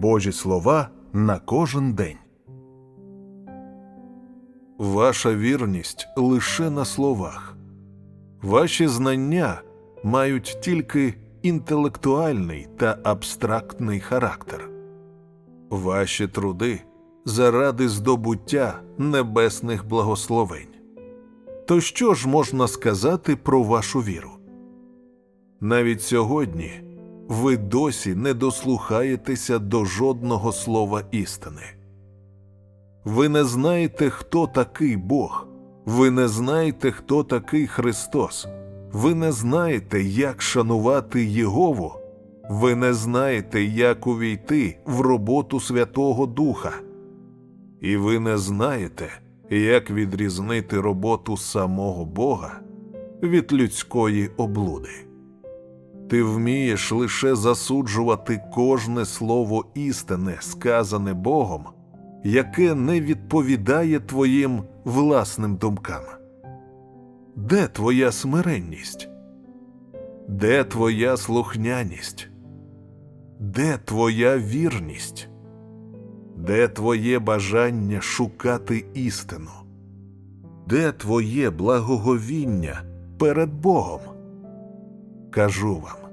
Божі слова на кожен день. Ваша вірність лише на словах. Ваші знання мають тільки інтелектуальний та абстрактний характер. Ваші труди заради здобуття небесних благословень. То що ж можна сказати про вашу віру? Навіть сьогодні ви досі не дослухаєтеся до жодного слова істини. Ви не знаєте, хто такий Бог, ви не знаєте, хто такий Христос, ви не знаєте, як шанувати Єгову, ви не знаєте, як увійти в роботу Святого Духа, і ви не знаєте, як відрізнити роботу самого Бога від людської облуди. Ти вмієш лише засуджувати кожне слово істини, сказане Богом, яке не відповідає твоїм власним думкам. Де твоя смиренність? Де твоя слухняність? Де твоя вірність? Де твоє бажання шукати істину? Де твоє благоговіння перед Богом? Кажу вам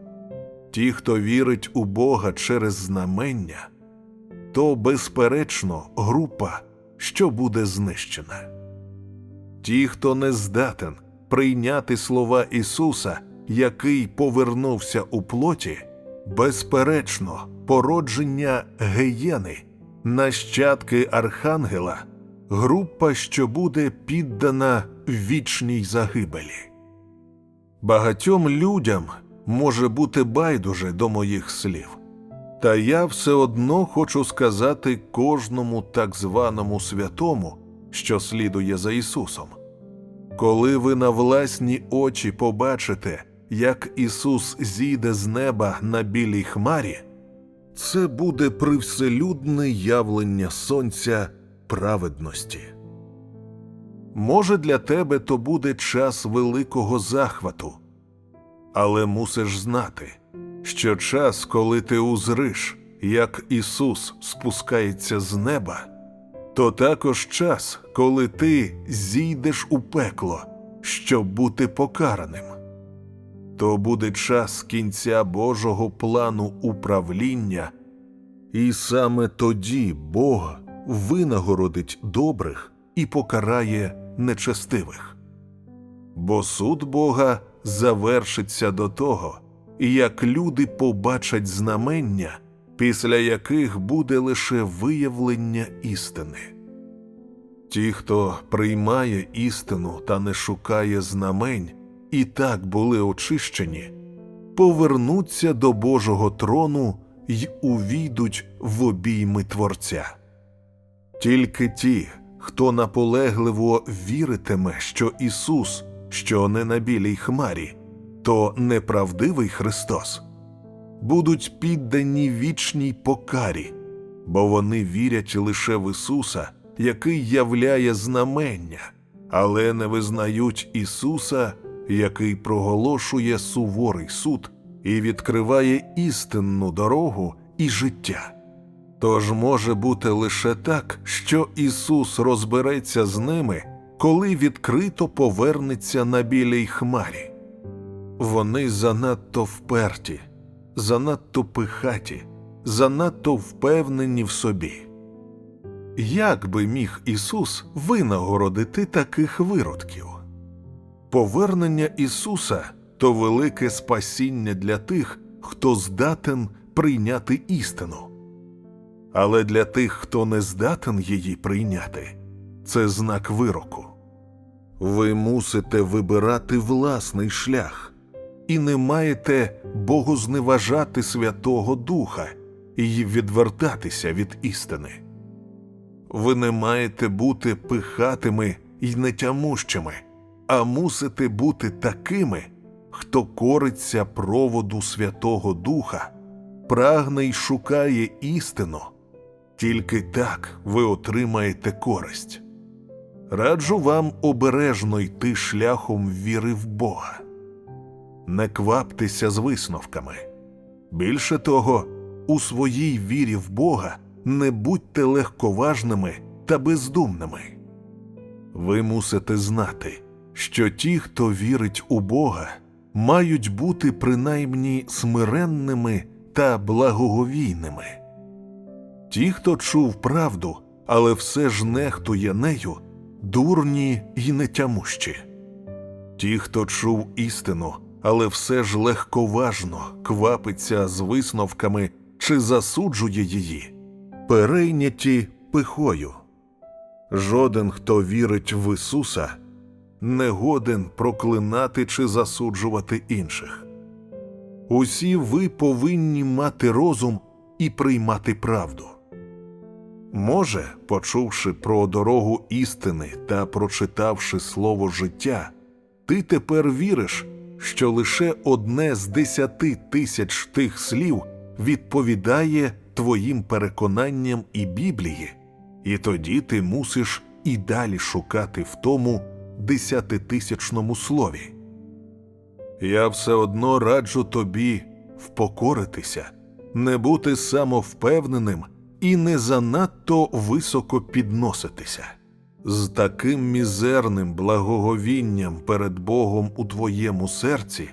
ті, хто вірить у Бога через знамення, то, безперечно, група, що буде знищена. Ті, хто не здатен прийняти слова Ісуса, який повернувся у плоті, безперечно, породження геєни, нащадки архангела, група, що буде піддана вічній загибелі. Багатьом людям може бути байдуже до моїх слів, та я все одно хочу сказати кожному так званому святому, що слідує за Ісусом. Коли ви на власні очі побачите, як Ісус зійде з неба на білій хмарі, це буде привселюдне явлення Сонця праведності. Може, для тебе то буде час великого захвату, але мусиш знати, що час, коли ти узриш, як Ісус спускається з неба, то також час, коли ти зійдеш у пекло, щоб бути покараним. То буде час кінця Божого плану управління, і саме тоді Бог винагородить добрих і покарає нечестивих. Бо суд Бога завершиться до того, як люди побачать знамення, після яких буде лише виявлення істини. Ті, хто приймає істину та не шукає знамень, і так були очищені, повернуться до Божого трону й увійдуть в обійми Творця. Тільки ті, хто наполегливо віритиме, що Ісус, що не на білій хмарі, то неправдивий Христос, будуть піддані вічній покарі, бо вони вірять лише в Ісуса, який являє знамення, але не визнають Ісуса, який проголошує суворий суд і відкриває істинну дорогу і життя. Тож може бути лише так, що Ісус розбереться з ними, коли відкрито повернеться на білій хмарі. Вони занадто вперті, занадто пихаті, занадто впевнені в собі. Як би міг Ісус винагородити таких виродків? Повернення Ісуса то велике спасіння для тих, хто здатен прийняти істину. Але для тих, хто не здатен її прийняти, це знак вироку. Ви мусите вибирати власний шлях і не маєте богозневажати Святого Духа і відвертатися від істини. Ви не маєте бути пихатими й нетямущими, а мусите бути такими, хто кориться проводу Святого Духа, прагне й шукає істину. Тільки так ви отримаєте користь. Раджу вам обережно йти шляхом віри в Бога. Не кваптеся з висновками. Більше того, у своїй вірі в Бога не будьте легковажними та бездумними. Ви мусите знати, що ті, хто вірить у Бога, мають бути принаймні смиренними та благоговійними. Ті, хто чув правду, але все ж нехтує нею, дурні й нетямущі. Ті, хто чув істину, але все ж легковажно квапиться з висновками чи засуджує її, перейняті пихою. Жоден, хто вірить в Ісуса, не годен проклинати чи засуджувати інших. Усі ви повинні мати розум і приймати правду. Може, почувши про дорогу істини та прочитавши слово життя, ти тепер віриш, що лише одне з десяти тисяч тих слів відповідає твоїм переконанням і Біблії, і тоді ти мусиш і далі шукати в тому десятитисячному слові. Я все одно раджу тобі впокоритися, не бути самовпевненим і не занадто високо підноситися. З таким мізерним благоговінням перед Богом у твоєму серці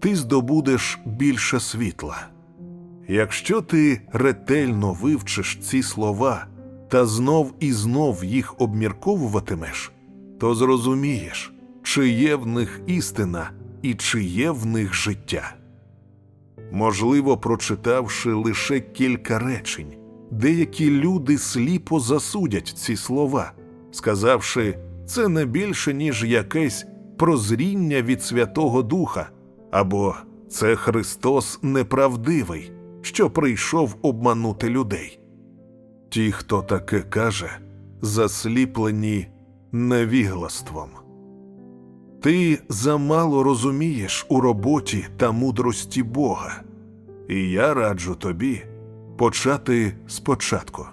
ти здобудеш більше світла. Якщо ти ретельно вивчиш ці слова та знов і знов їх обмірковуватимеш, то зрозумієш, чи є в них істина і чи є в них життя. Можливо, прочитавши лише кілька речень, деякі люди сліпо засудять ці слова, сказавши, це не більше, ніж якесь прозріння від Святого Духа, або це Христос неправдивий, що прийшов обманути людей. Ті, хто таке каже, засліплені невіглаством. Ти замало розумієш у роботі та мудрості Бога, і я раджу тобі почати спочатку.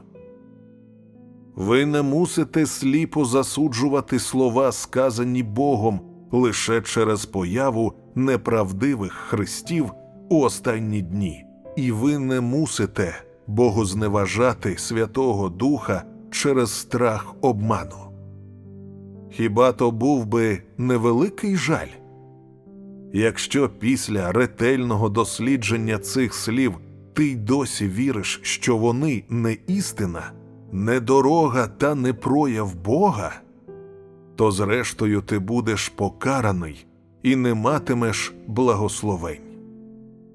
Ви не мусите сліпо засуджувати слова, сказані Богом лише через появу неправдивих христів у останні дні, і ви не мусите богозневажати Святого Духа через страх обману. Хіба то був би невеликий жаль? Якщо після ретельного дослідження цих слів ти й досі віриш, що вони не істина, не дорога та не прояв Бога, то зрештою ти будеш покараний і не матимеш благословень.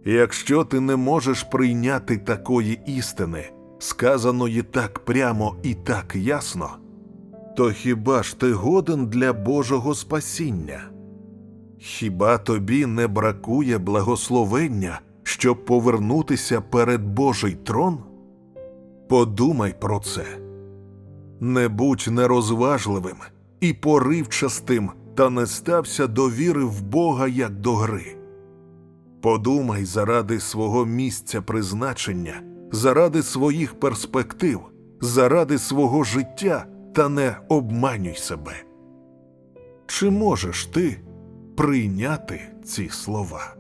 Якщо ти не можеш прийняти такої істини, сказаної так прямо і так ясно, то хіба ж ти годен для Божого спасіння? Хіба тобі не бракує благословення, щоб повернутися перед Божий трон? Подумай про це. Не будь нерозважливим і поривчастим, та не стався до віри в Бога як до гри. Подумай заради свого місця призначення, заради своїх перспектив, заради свого життя та не обманюй себе. Чи можеш ти прийняти ці слова?